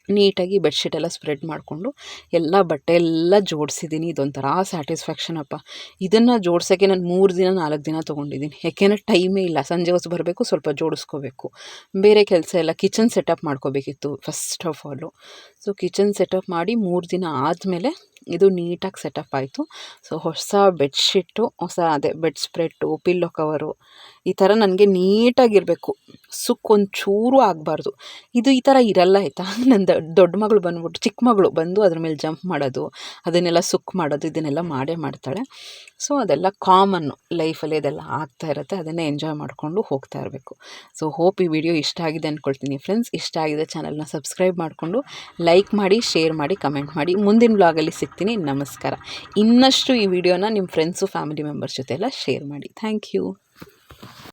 ನೀಟಾಗಿ ಬೆಡ್ಶೀಟ್ ಎಲ್ಲ ಸ್ಪ್ರೆಡ್ ಮಾಡಿಕೊಂಡು ಎಲ್ಲ ಬಟ್ಟೆ ಎಲ್ಲ ಜೋಡಿಸಿದ್ದೀನಿ. ಇದೊಂಥರ ಸ್ಯಾಟಿಸ್ಫ್ಯಾಕ್ಷನ್ ಅಪ್ಪ. ಇದನ್ನು ಜೋಡ್ಸೋಕ್ಕೆ ನಾನು ಮೂರು ದಿನ, ನಾಲ್ಕು ದಿನ ತೊಗೊಂಡಿದ್ದೀನಿ. ಯಾಕೆಂದರೆ ಟೈಮೇ ಇಲ್ಲ. ಸಂಜೆ ಹೊತ್ತು ಬರಬೇಕು, ಸ್ವಲ್ಪ ಜೋಡಿಸ್ಕೋಬೇಕು. ಬೇರೆ ಕೆಲಸ ಎಲ್ಲ kitchen setup ಮಾಡ್ಕೋಬೇಕಿತ್ತು first of all. So kitchen setup ಮಾಡಿ ಮೂರು ದಿನ ಆದಮೇಲೆ ಇದು ನೀಟಾಗಿ ಸೆಟಪ್ ಆಯಿತು. ಸೊ, ಹೊಸ ಬೆಡ್ಶೀಟು, ಹೊಸ ಅದೇ ಬೆಡ್ ಸ್ಪ್ರೆಡ್ಡು, ಪಿಲ್ಲೋ ಕವರು, ಈ ಥರ ನನಗೆ ನೀಟಾಗಿರಬೇಕು. ಸುಕ್ ಒಂಚೂರು ಆಗಬಾರ್ದು. ಇದು ಈ ಥರ ಇರಲ್ಲ, ಆಯಿತಾ? *laughs* ನನ್ನ ದೊಡ್ಡ ಮಗಳು ಬಂದ್ಬಿಟ್ಟು, ಚಿಕ್ಕ ಮಗಳು ಬಂದು ಅದ್ರ ಮೇಲೆ ಜಂಪ್ ಮಾಡೋದು, ಅದನ್ನೆಲ್ಲ ಸುಕ್ ಮಾಡೋದು, ಇದನ್ನೆಲ್ಲ ಮಾಡೇ ಮಾಡ್ತಾಳೆ. ಸೊ, ಅದೆಲ್ಲ ಕಾಮನ್ನು ಲೈಫಲ್ಲಿ ಅದೆಲ್ಲ ಆಗ್ತಾ ಇರುತ್ತೆ, ಅದನ್ನೇ ಎಂಜಾಯ್ ಮಾಡಿಕೊಂಡು ಹೋಗ್ತಾ ಇರಬೇಕು. ಸೊ, ಹೋಪ್ ಈ ವಿಡಿಯೋ ಇಷ್ಟ ಆಗಿದೆ ಅಂದ್ಕೊಳ್ತೀನಿ ಫ್ರೆಂಡ್ಸ್. ಇಷ್ಟ ಆಗಿದೆ ಚಾನಲ್ನ ಸಬ್ಸ್ಕ್ರೈಬ್ ಮಾಡಿಕೊಂಡು ಲೈಕ್ ಮಾಡಿ, ಶೇರ್ ಮಾಡಿ, ಕಮೆಂಟ್ ಮಾಡಿ. ಮುಂದಿನ ಬ್ಲಾಗಲ್ಲಿ ಸಿಗ್ತೀನಿ ನಮಸ್ಕಾರ. ಇನ್ನಷ್ಟು ಈ ವಿಡಿಯೋನ ನಿಮ್ಮ ಫ್ರೆಂಡ್ಸು ಫ್ಯಾಮಿಲಿ ಮೆಂಬರ್ಸ್ ಜೊತೆ ಎಲ್ಲ ಶೇರ್ ಮಾಡಿ. Thank you